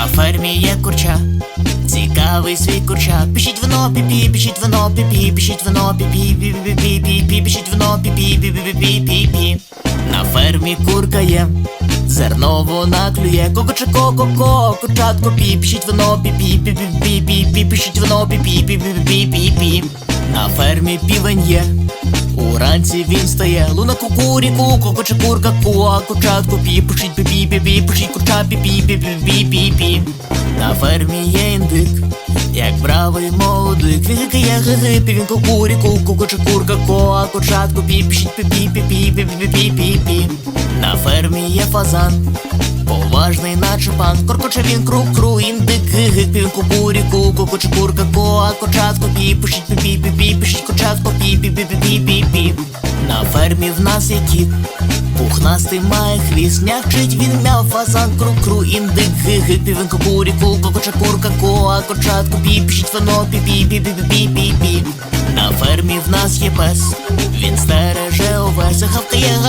На фермі є курча, цікавий свій курча. Пішіть вино, піпі, пішіть вино, піпі, пішіть вино, піпі, піпі, піпі, пішіть вино, піпі, піпі, піпі, піпі. На фермі курка є, зерно вона клює, кокоче ко-ко-ко, курчатко пі, пішіть вино, піпі, піпі, піпі, піпі, пішіть вино, піпі, піпі, піпі, піпі. На фермі півень є. Уранці він стає, луна кукуріку, кокоче курка куа, курчатку пі, пушить пі пі пі пушить курча пі пі пі пі пі пі пі На фермі є індик, як бравий молодик, він є гиги, він кукуріку, кокоче курка коа, курчатку пі, пушить пі пі пі пі пі пі пі пі фазан, поважний наче пан, коркоче він кру-кру, індик гиг, він кукуріку, кокоче курка ку, а курчатку пі, пушить пі пі пі пушить курчатку пі пі пі пі пі пі На фермі в нас є кіт, пухнастий має хвіст, м'явчить він мяв фазан кру-кру, індик гиг, він кукуріку, кокоче курка ку, а курчатку пі, пушить воно пі пі пі пі пі пі пі На фермі в нас є пес, він стереже овець,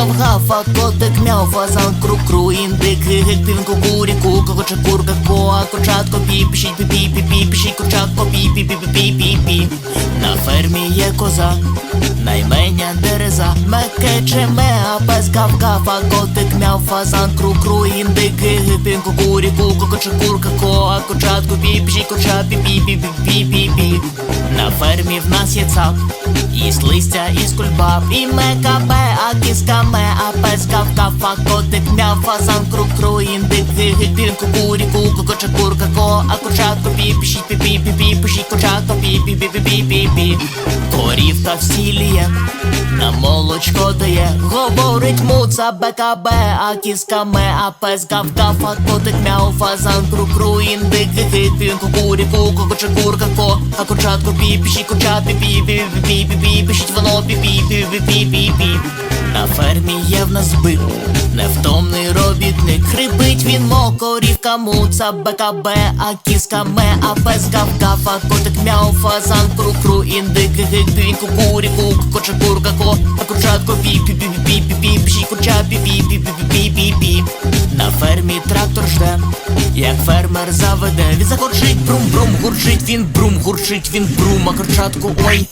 Гав гав, котик мяв, фазан, кру-кру, індик, гигель, півень, кукуріку, кокоча, курка, коа, кочатко, піпіші, піпі, піпі, піші, кочатко, піпі, піпі, піпі, пі. На фермі є коза, найменя дереза, мекече, меа, пес, гав гав, котик мяв, фазан, кру-кру, індик, гигель, півень, кукуріку, кокоча, курка, коа, кочатко, піпіші, коча, піпі, піпі, піпі, пі. На фермі в нас є цап, їсть листя, із кульбаб, і мекапе, а кафа, котик, мяфа, сан, круг, кру, індик, гигипін, кукуріку, кокоча, курка, ко, а курчатко, пі, пішіть, пі, пі, пі, пі, пишіть, курчатко, пі, пі, та всіліє, на молочко дає, говорить муца бекабе, а кіска ме, а пес гав-гав, а котик мяу, фазан кру-кру, індик гиг, він кукуріку, кокоче курка ко, а курчатко пі, пішіть курчат пі пі пі пі пі пі пішіть воно пі пі пі пі пі пі пі. На фермі є в нас бик, невтомний робітник, хрипить він мокорівка, муца бекабе, а кіска ме, а пес гав-гав, котик мяу, фазан кру-кру, індик гиг, він кукуріку, коча курка ко, а курчатко пі пі пі пі пі пі пішіть курча пі пі пі пі пі пі пі На фермі трактор жде, як фермер заведе, він загорчить брум-брум, гурчить він брум, гурчить він брум, а курчатку ой.